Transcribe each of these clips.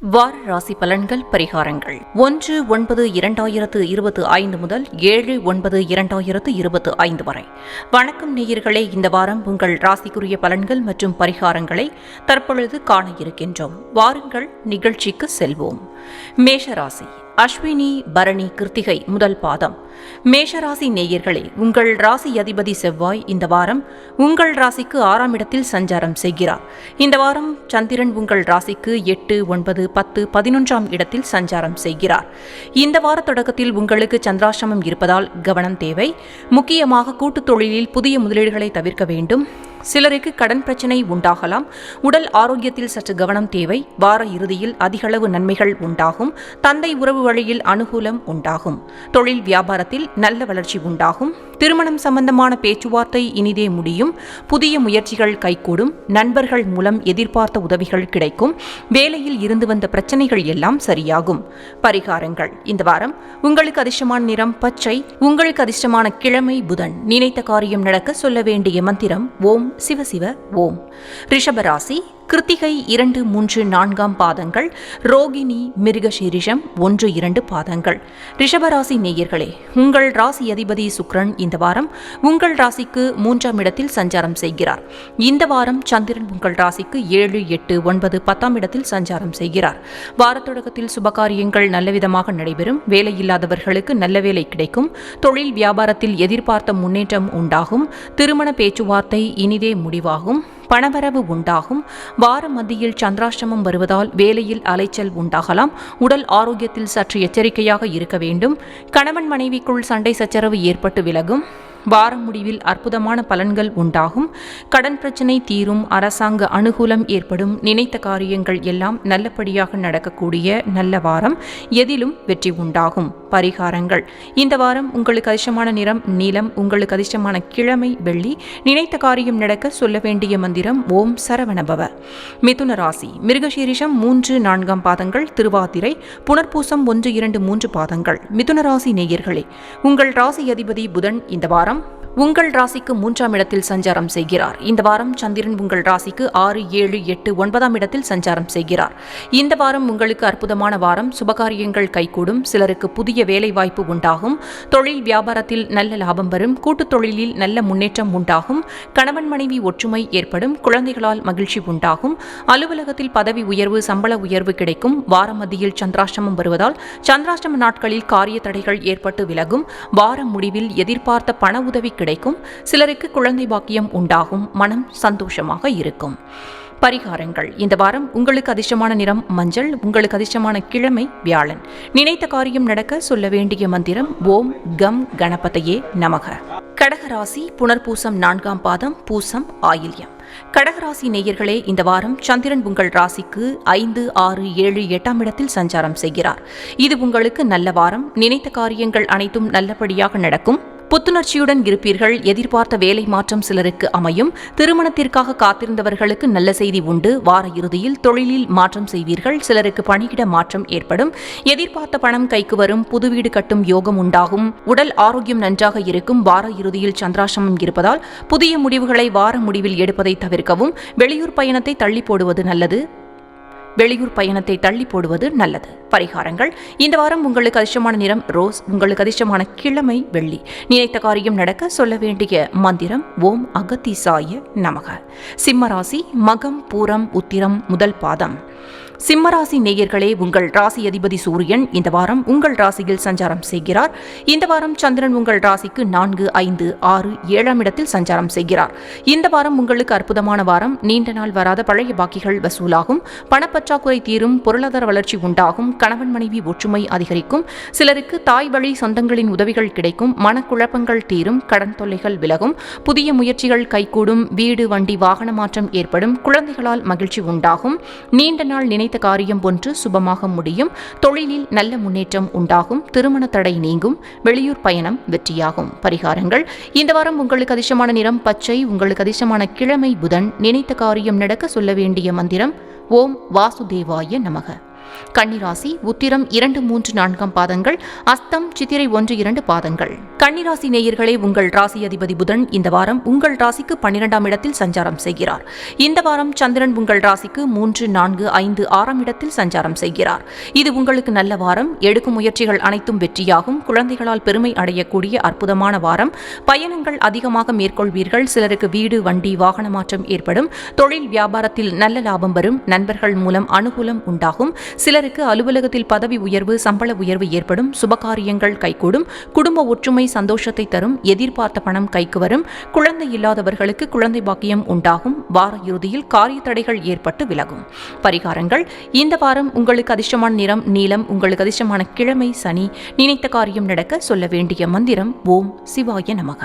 வார ராசி பலன்கள் பரிகாரங்கள். ஒன்று ஒன்பது இரண்டாயிரத்து இருபத்தி ஐந்து முதல் ஏழு ஒன்பது இரண்டாயிரத்து இருபத்தி ஐந்து வரை. வணக்கம் நேயர்களே இந்த வாரம் உங்கள் ராசிக்குரிய பலன்கள் மற்றும் பரிகாரங்களை தற்பொழுது காண இருக்கின்றோம். வாருங்கள் நிகழ்ச்சிக்கு செல்வோம். மேஷராசி அஸ்வினி பரணி கிருத்திகை முதல் பாதம். மேஷராசி நேயர்களே உங்கள் ராசி அதிபதி செவ்வாய் இந்த வாரம் உங்கள் ராசிக்கு ஆறாம் இடத்தில் சஞ்சாரம் செய்கிறார். இந்த வாரம் சந்திரன் உங்கள் ராசிக்கு எட்டு ஒன்பது பத்து பதினொன்றாம் இடத்தில் சஞ்சாரம் செய்கிறார். இந்த வார தொடக்கத்தில் உங்களுக்கு சந்திராசிரமம் இருப்பதால் கவனம் தேவை. முக்கியமாக கூட்டுத் தொழிலில் புதிய முதலீடுகளை தவிர்க்க வேண்டும். சிலருக்கு கடன் பிரச்சனை உண்டாகலாம். உடல் ஆரோக்கியத்தில் சற்று கவனம் தேவை. வார இறுதியில் அதிகளவு நன்மைகள் உண்டாகும். தந்தை உறவு வழியில் அனுகூலம் உண்டாகும். தொழில் வியாபாரத்தில் நல்ல வளர்ச்சி உண்டாகும். திருமணம் சம்பந்தமான பேச்சுவார்த்தை இனிதே முடியும். புதிய முயற்சிகள் கைகூடும். நண்பர்கள் மூலம் எதிர்பார்த்த உதவிகள் கிடைக்கும். வேலையில் இருந்து வந்த பிரச்சனைகள் எல்லாம் சரியாகும். பரிகாரங்கள். இந்த வாரம் உங்களுக்கு அதிர்ஷ்டமான நிறம் பச்சை உங்களுக்கு அதிர்ஷ்டமான கிழமை புதன். நினைத்த காரியம் நடக்க சொல்ல வேண்டிய மந்திரம் ஓம் சிவசிவ ஓம். ரிஷபராசி கிருத்திகை இரண்டு மூன்று நான்காம் பாதங்கள் ரோகிணி மிருகசீரிஷம் ஒன்று இரண்டு பாதங்கள். ரிஷபராசி நேயர்களே உங்கள் ராசி அதிபதி சுக்ரன் இந்த வாரம் உங்கள் ராசிக்கு மூன்றாம் இடத்தில் சஞ்சாரம் செய்கிறார். இந்த வாரம் சந்திரன் உங்கள் ராசிக்கு ஏழு எட்டு ஒன்பது பத்தாம் இடத்தில் சஞ்சாரம் செய்கிறார். வார தொடக்கத்தில் சுபகாரியங்கள் நல்லவிதமாக நடைபெறும். வேலையில்லாதவர்களுக்கு நல்ல வேலை கிடைக்கும். தொழில் வியாபாரத்தில் எதிர்பார்த்த முன்னேற்றம் உண்டாகும். திருமண பேச்சுவார்த்தை இனிதே முடிவாகும். பணவரவு உண்டாகும். வார மத்தியில் சந்திராஷ்டமம் வருவதால் வேலையில் அலைச்சல் உண்டாகலாம். உடல் ஆரோக்கியத்தில் சற்று எச்சரிக்கையாக இருக்க வேண்டும். கணவன் மனைவிக்குள் சண்டை சச்சரவு ஏற்பட்டு விலகும். வார முடிவில் அற்புதமான பலன்கள் உண்டாகும். கடன் பிரச்சனை தீரும் அரசாங்க அனுகூலம் ஏற்படும். நினைத்த காரியங்கள் எல்லாம் நல்லபடியாக நடக்கக்கூடிய நல்ல வாரம் எதிலும் வெற்றி உண்டாகும். பரிகாரங்கள். இந்த வாரம் உங்களுக்கு அதிர்ஷ்டமான நிறம் நீலம் உங்களுக்கு அதிர்ஷ்டமான கிழமை வெள்ளி. நினைத்த காரியம் நடக்க சொல்ல வேண்டிய மந்திரம் ஓம் சரவணபவ. மிதுன ராசி. மிருகசீரிஷம் மூன்று நான்காம் பாதங்கள். திருவாதிரை. புனர்பூசம் ஒன்று இரண்டு மூன்று பாதங்கள். மிதுன ராசி நேயர்களே உங்கள் ராசி அதிபதி புதன் இந்த வாரம் உங்கள் ராசிக்கு மூன்றாம் இடத்தில் சஞ்சாரம் செய்கிறார். இந்த வாரம் சந்திரன் உங்கள் ராசிக்கு ஆறு ஏழு எட்டு ஒன்பதாம் இடத்தில் சஞ்சாரம் செய்கிறார். இந்த வாரம் உங்களுக்கு அற்புதமான வாரம். சுபகாரியங்கள் கைகூடும். சிலருக்கு புதிய வேலைவாய்ப்பு உண்டாகும். தொழில் வியாபாரத்தில் நல்ல லாபம் வரும். கூட்டுத் தொழிலில் நல்ல முன்னேற்றம் உண்டாகும். கணவன் மனைவி ஒற்றுமை ஏற்படும். குழந்தைகளால் மகிழ்ச்சி உண்டாகும். அலுவலகத்தில் பதவி உயர்வு சம்பள உயர்வு கிடைக்கும். வாரம் மத்தியில் சந்திராஷ்டமம் வருவதால் சந்திராஷ்டம நாட்களில் காரிய தடைகள் ஏற்பட்டு விலகும். வாரம் முடிவில் எதிர்பார்த்த பண உதவி கிடைக்கும். கிடைக்கும். சிலருக்கு குழந்தை பாக்கியம் உண்டாகும். மனம் சந்தோஷமாக இருக்கும். பரிகாரங்கள். இந்த வாரம் உங்களுக்கு அதிர்ஷ்டமான நிறம் மஞ்சள் உங்களுக்கு அதிர்ஷ்டமான கிழமை வியாழன். நினைத்த காரியம் நடக்க சொல்ல வேண்டிய மந்திரம் ஓம் கம் கணபதையே நமக. கடகராசி புனர்பூசம் நான்காம் பாதம் பூசம் ஆயில்யம். கடகராசி நேயர்களே இந்த வாரம் சந்திரன் உங்கள் ராசிக்கு ஐந்து ஆறு ஏழு எட்டாம் இடத்தில் சஞ்சாரம் செய்கிறார். இது உங்களுக்கு நல்ல வாரம். நினைத்த காரியங்கள் அனைத்தும் நல்லபடியாக நடக்கும். புத்துணர்ச்சியுடன் இருப்பீர்கள். எதிர்பார்த்த வேலை மாற்றம் சிலருக்கு அமையும். திருமணத்திற்காக காத்திருந்தவர்களுக்கு நல்ல செய்தி உண்டு. வார இறுதியில் தொழிலில் மாற்றம் செய்வீர்கள். சிலருக்கு பணியிட மாற்றம் ஏற்படும். எதிர்பார்த்த பணம் கைக்கு வரும். புது வீடு கட்டும் யோகம் உண்டாகும். உடல் ஆரோக்கியம் நன்றாக இருக்கும். வார இறுதியில் சந்திராசிரமம் இருப்பதால் புதிய முடிவுகளை வார முடிவில் எடுப்பதை தவிர்க்கவும். வெளியூர் பயணத்தை தள்ளி போடுவது நல்லது. வெளியூர் பயணத்தை தள்ளி போடுவது நல்லது. பரிகாரங்கள். இந்த வாரம் உங்களுக்கு அதிர்ஷ்டமான நிறம் ரோஸ் உங்களுக்கு அதிர்ஷ்டமான கிழமை வெள்ளி. நினைத்த காரியம் நடக்க சொல்ல வேண்டிய மந்திரம் ஓம் அகத்திசாய நமக. சிம்மராசி மகம் பூரம் உத்திரம் முதல் பாதம். சிம்மராசி நேயர்களே உங்கள் ராசி அதிபதி சூரியன் இந்த வாரம் உங்கள் ராசியில் சஞ்சாரம் செய்கிறார். இந்த வாரம் சந்திரன் உங்கள் ராசிக்கு நான்கு ஐந்து ஆறு ஏழாம் இடத்தில் சஞ்சாரம் செய்கிறார். இந்த வாரம் உங்களுக்கு அற்புதமான வாரம். நீண்ட நாள் வராத பழைய பாக்கிகள் வசூலாகும். பணப்பற்றாக்குறை தீரும் பொருளாதார வளர்ச்சி உண்டாகும் கணவன் மனைவி ஒற்றுமை அதிகரிக்கும் சிலருக்கு தாய் வழி சொந்தங்களின் உதவிகள் கிடைக்கும் மனக்குழப்பங்கள் தீரும் கடன் தொல்லைகள் விலகும் புதிய முயற்சிகள் கைகூடும் வீடு வண்டி வாகன மாற்றம் ஏற்படும் குழந்தைகளால் மகிழ்ச்சி உண்டாகும். நீண்ட நாள் நினைத்த காரியம் ஒன்று சுபமாக முடியும். தொழிலில் நல்ல முன்னேற்றம் உண்டாகும். திருமண தடை நீங்கும். வெளியூர் பயணம் வெற்றியாகும். பரிகாரங்கள். இந்த வாரம் உங்களுக்கு அதிர்ஷ்டமான நிறம் பச்சை உங்களுக்கு அதிர்ஷ்டமான கிழமை புதன். நினைத்த காரியம் நடக்க சொல்ல வேண்டிய மந்திரம் ஓம் வாசுதேவாய நமக. கன்னிராசி உத்திரம் இரண்டு மூன்று நான்காம் பாதங்கள் அஸ்தம் சித்திரை ஒன்று இரண்டு பாதங்கள். கன்னிராசி நேயர்களே உங்கள் ராசி அதிபதி புதன் இந்த வாரம் உங்கள் ராசிக்கு பன்னிரெண்டாம் இடத்தில் சஞ்சாரம் செய்கிறார். இந்த வாரம் சந்திரன் உங்கள் ராசிக்கு மூன்று நான்கு ஐந்து ஆறாம் இடத்தில் சஞ்சாரம் செய்கிறார். இது உங்களுக்கு நல்ல வாரம். எடுக்கும் முயற்சிகள் அனைத்தும் வெற்றியாகும். குழந்தைகளால் பெருமை அடையக்கூடிய அற்புதமான வாரம். பயணங்கள் அதிகமாக மேற்கொள்வீர்கள். சிலருக்கு வீடு வண்டி வாகன மாற்றம் ஏற்படும். தொழில் வியாபாரத்தில் நல்ல லாபம் வரும். நண்பர்கள் மூலம் அனுகூலம் உண்டாகும். சிலருக்கு அலுவலகத்தில் பதவி உயர்வு சம்பள உயர்வு ஏற்படும் சுபகாரியங்கள் கைகூடும் குடும்ப ஒற்றுமை சந்தோஷத்தை தரும் எதிர்பார்த்த பணம் கைக்கு வரும் குழந்தை இல்லாதவர்களுக்கு குழந்தை பாக்கியம் உண்டாகும் வார இறுதியில் காரிய தடைகள் ஏற்பட்டு விலகும். பரிகாரங்கள் இந்த வாரம் உங்களுக்கு அதிர்ஷ்டமான நிறம் நீளம் உங்களுக்கு அதிர்ஷ்டமான கிழமை சனி நினைத்த காரியம் நடக்க சொல்ல வேண்டிய மந்திரம் ஓம் சிவாய நமக.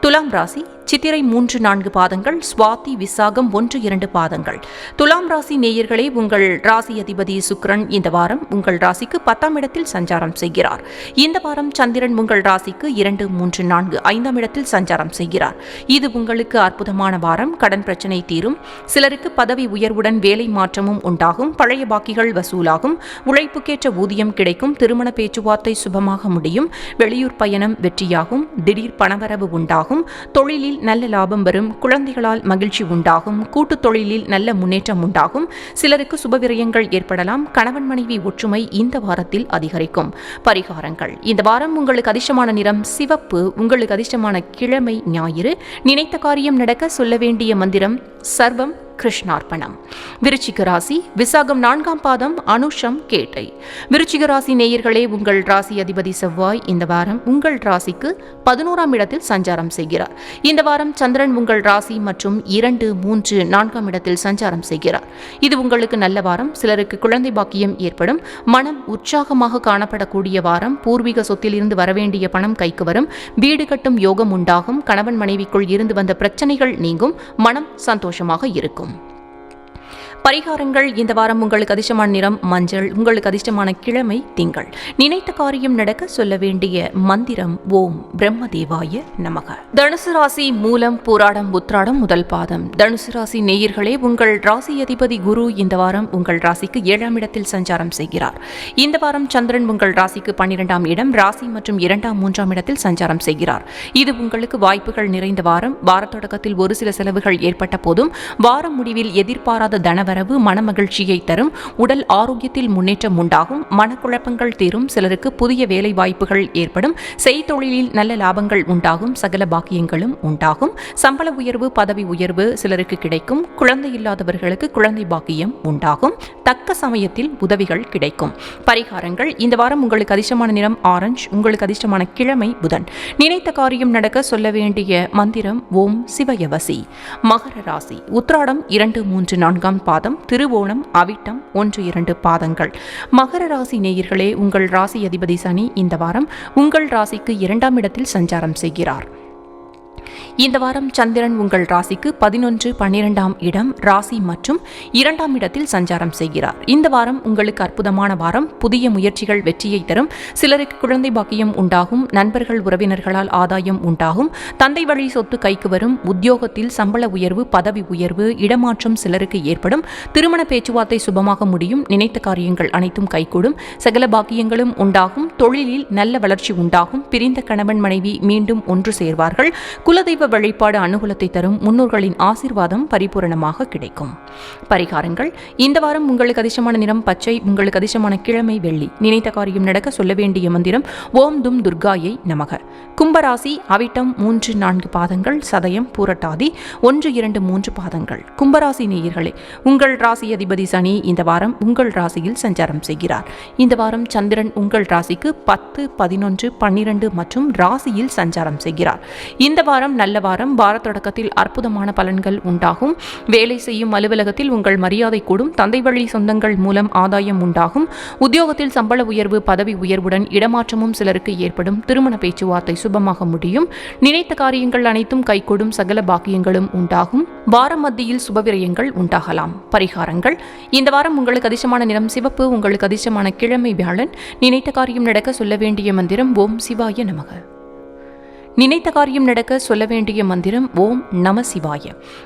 துலாம் ராசி சித்திரை மூன்று நான்கு பாதங்கள் சுவாதி விசாகம் ஒன்று இரண்டு பாதங்கள். துலாம் ராசி நேயர்களே உங்கள் ராசி அதிபதி சுக்ரன் இந்த வாரம் உங்கள் ராசிக்கு பத்தாம் இடத்தில் சஞ்சாரம் செய்கிறார். இந்த வாரம் சந்திரன் உங்கள் ராசிக்கு இரண்டு மூன்று நான்கு ஐந்தாம் இடத்தில் சஞ்சாரம் செய்கிறார். இது உங்களுக்கு அற்புதமான வாரம் கடன் பிரச்சனை தீரும். சிலருக்கு பதவி உயர்வுடன் வேலை மாற்றமும் உண்டாகும் பழைய பாக்கிகள் வசூலாகும் உழைப்புக்கேற்ற ஊதியம் கிடைக்கும் திருமண பேச்சுவார்த்தை சுபமாக முடியும் வெளியூர் பயணம் வெற்றியாகும் திடீர் பணவரவு உண்டாகும் தொழிலில் நல்ல லாபம் வரும். குழந்தைகளால் மகிழ்ச்சி உண்டாகும். கூட்டுத் தொழிலில் நல்ல முன்னேற்றம் உண்டாகும். சிலருக்கு சுபவிரயங்கள் ஏற்படலாம். கணவன் மனைவி ஒற்றுமை இந்த வாரத்தில் அதிகரிக்கும். பரிகாரங்கள். இந்த வாரம் உங்களுக்கு அதிர்ஷ்டமான நிறம் சிவப்பு உங்களுக்கு அதிர்ஷ்டமான கிழமை ஞாயிறு. நினைத்த காரியம் நடக்க சொல்ல வேண்டிய மந்திரம் சர்வம் கிருஷ்ணார்ப்பணம். விருச்சிக ராசி விசாகம் நான்காம் பாதம் அனுஷம் கேட்டை. விருச்சிக ராசி நேயர்களே உங்கள் ராசி அதிபதி செவ்வாய் இந்த வாரம் உங்கள் ராசிக்கு பதினோராம் இடத்தில் சஞ்சாரம் செய்கிறார். இந்த வாரம் சந்திரன் உங்கள் ராசி மற்றும் இரண்டு மூன்று நான்காம் இடத்தில் சஞ்சாரம் செய்கிறார். இது உங்களுக்கு நல்ல வாரம். சிலருக்கு குழந்தை பாக்கியம் ஏற்படும். மனம் உற்சாகமாக காணப்படக்கூடிய வாரம். பூர்வீக சொத்திலிருந்து வரவேண்டிய பணம் கைக்கு வரும். வீடு கட்டும் யோகம் உண்டாகும். கணவன் மனைவிக்குள் இருந்து வந்த பிரச்சனைகள் நீங்கும். மனம் சந்தோஷமாக இருக்கும். Shalom. பரிகாரங்கள். இந்த வாரம் உங்களுக்கு அதிர்ஷ்டமான நிறம் மஞ்சள். உங்களுக்கு அதிர்ஷ்டமான கிழமை திங்கள். நினைத்த காரியம் நடக்க சொல்ல வேண்டிய மந்திரம் ஓம் பிரம்மதேவாய நமக. தனுசு ராசி மூலம் பூராடம் உத்ராடம் முதல் பாதம். தனுசு ராசி நேயர்களே உங்கள் ராசி அதிபதி குரு இந்த வாரம் உங்கள் ராசிக்கு ஏழாம் இடத்தில் சஞ்சாரம் செய்கிறார். இந்த வாரம் சந்திரன் உங்கள் ராசிக்கு பன்னிரெண்டாம் இடம் ராசி மற்றும் இரண்டாம் மூன்றாம் இடத்தில் சஞ்சாரம் செய்கிறார். இது உங்களுக்கு வாய்ப்புகள் நிறைந்த வாரம். வார தொடக்கத்தில் ஒரு சில செலவுகள் ஏற்பட்ட போதும் வாரம் முடிவில் எதிர்பாராத தனவரவு மனமகிழ்ச்சியை தரும் உடல் ஆரோக்கியத்தில் முன்னேற்றம் உண்டாகும் மனக்குழப்பங்கள் தீரும் சிலருக்கு புதிய வேலை வாய்ப்புகள் ஏற்படும் செய்தொழிலில் நல்ல லாபங்கள் உண்டாகும் சகல பாக்கியங்களும் உண்டாகும். சம்பள உயர்வு பதவி உயர்வு சிலருக்கு கிடைக்கும் குழந்தை இல்லாதவர்களுக்கு குழந்தை பாக்கியம் உண்டாகும். தக்க சமயத்தில் உதவிகள் கிடைக்கும். பரிகாரங்கள் இந்த வாரம் உங்களுக்கு அதிர்ஷ்டமான நிறம் ஆரஞ்சு உங்களுக்கு அதிர்ஷ்டமான கிழமை புதன். நினைத்த காரியம் நடக்க சொல்ல வேண்டிய மந்திரம் ஓம் சிவயவசி. மகர ராசி உத்ராடம் இரண்டு மூன்று நான்காம் பாதம் திருவோணம் அவிட்டம் ஒன்று இரண்டு பாதங்கள். மகர ராசி நேயர்களே உங்கள் ராசி அதிபதி சனி இந்த வாரம் உங்கள் ராசிக்கு இரண்டாம் இடத்தில் சஞ்சாரம் செய்கிறார். இந்த வாரம் சந்திரன் உங்கள் ராசிக்கு பதினொன்று பன்னிரெண்டாம் இடம் ராசி மற்றும் இரண்டாம் இடத்தில் சஞ்சாரம் செய்கிறார். இந்த வாரம் உங்களுக்கு அற்புதமான வாரம். புதிய முயற்சிகள் வெற்றியை தரும். சிலருக்கு குழந்தை பாக்கியம் உண்டாகும். நண்பர்கள் உறவினர்களால் ஆதாயம் உண்டாகும். தந்தை வழி சொத்து கைக்கு வரும். உத்தியோகத்தில் சம்பள உயர்வு பதவி உயர்வு இடமாற்றம் சிலருக்கு ஏற்படும். திருமண பேச்சுவார்த்தை சுபமாக முடியும். நினைத்த காரியங்கள் அனைத்தும் கைகூடும். சகல பாக்கியங்களும் உண்டாகும். தொழிலில் நல்ல வளர்ச்சி உண்டாகும். பிரிந்த கணவன் மனைவி மீண்டும் ஒன்று சேர்வார்கள். குலதெய்வ சைவ வழிபாடு அனுகூலத்தை தரும் முன்னோர்களின் ஆசீர்வாதம் பரிபூரணமாக கிடைக்கும். பரிகாரங்கள் இந்த வாரம் உங்களுக்கு அதிசயமான நிறம் பச்சை உங்களுக்கு அதிசயமான கிழமை வெள்ளி நினைத்த காரியம் நடக்க சொல்ல வேண்டிய மந்திரம் ஓம் தும் துர்காயை நமக. கும்பராசி அவிட்டம் மூன்று நான்கு பாதங்கள் சதயம் பூரட்டாதி ஒன்று இரண்டு மூன்று பாதங்கள். கும்பராசி நேயர்களே உங்கள் ராசி அதிபதி சனி இந்த வாரம் உங்கள் ராசியில் சஞ்சாரம் செய்கிறார். இந்த வாரம் சந்திரன் உங்கள் ராசிக்கு பத்து பதினொன்று பன்னிரண்டு மற்றும் ராசியில் சஞ்சாரம் செய்கிறார். இந்த வாரம் நல்ல வாரம். வார தொடக்கத்தில் அற்புதமான பலன்கள் உண்டாகும். வேலை செய்யும் அலுவலகத்தில் உங்கள் மரியாதை கூடும். தந்தை வழி சொந்தங்கள் மூலம் ஆதாயம் உண்டாகும். உத்தியோகத்தில் சம்பள உயர்வு பதவி உயர்வுடன் இடமாற்றமும் சிலருக்கு ஏற்படும். திருமண பேச்சுவார்த்தை சுபமாக முடியும். நினைத்த காரியங்கள் அனைத்தும் கைகூடும். சகல பாக்கியங்களும் உண்டாகும். வாரம் மத்தியில் சுபவிரயங்கள் உண்டாகலாம். பரிகாரங்கள். இந்த வாரம் உங்களுக்கு அதிசயமான நிறம் சிவப்பு உங்களுக்கு அதிசயமான கிழமை வியாழன். நினைத்த காரியம் நடக்க சொல்ல வேண்டிய மந்திரம் ஓம் சிவாய நமக. நினைத்த காரியம் நடக்க சொல்ல வேண்டிய மந்திரம் ஓம் நம சிவாய.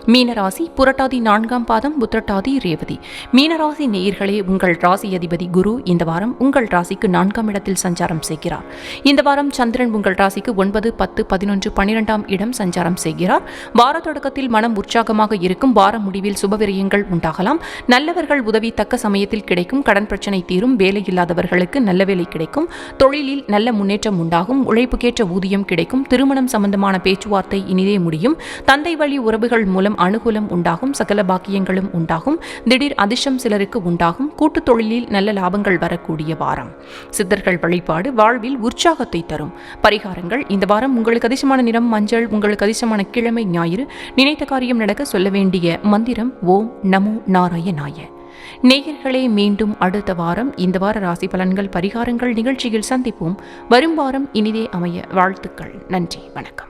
மீனராசி புரட்டாதி நான்காம் பாதம் புத்திரட்டாதி ரேவதி. மீனராசி நேயர்களே உங்கள் ராசி அதிபதி குரு இந்த வாரம் உங்கள் ராசிக்கு நான்காம் இடத்தில் சஞ்சாரம் செய்கிறார். இந்த வாரம் சந்திரன் உங்கள் ராசிக்கு ஒன்பது பத்து பதினொன்று பன்னிரெண்டாம் இடம் சஞ்சாரம் செய்கிறார். வார தொடக்கத்தில் மனம் உற்சாகமாக இருக்கும் வார முடிவில் சுபவிரயங்கள் உண்டாகலாம். நல்லவர்கள் உதவி தக்க சமயத்தில் கிடைக்கும் கடன் பிரச்சனை தீரும் வேலை இல்லாதவர்களுக்கு நல்ல வேலை கிடைக்கும் தொழிலில் நல்ல முன்னேற்றம் உண்டாகும் உழைப்புக்கேற்ற ஊதியம் கிடைக்கும் திரு திருமணம் சம்பந்தமான பேச்சுவார்த்தை இனிதே முடியும். தந்தை வழி உறவுகள் மூலம் அனுகூலம் உண்டாகும். சகல பாக்கியங்களும் உண்டாகும். திடீர் அதிர்ஷ்டம் சிலருக்கு உண்டாகும். கூட்டுத் தொழிலில் நல்ல லாபங்கள் வரக்கூடிய வாரம். சித்தர்கள் வழிபாடு வாழ்வில் உற்சாகத்தை தரும். பரிகாரங்கள் இந்த வாரம் உங்களுக்கு அதிசயமான நிறம் மஞ்சள் உங்களுக்கு அதிசயமான கிழமை ஞாயிறு. நினைத்த காரியம் நடக்க சொல்ல வேண்டிய மந்திரம் ஓம் நமோ நாராயணாய. நேயர்களே மீண்டும் அடுத்த வாரம் இந்த வார ராசி பலன்கள் பரிகாரங்கள் நிகழ்ச்சியில் சந்திப்போம். வரும் வாரம் இனிதே அமைய வாழ்த்துக்கள். நன்றி வணக்கம்.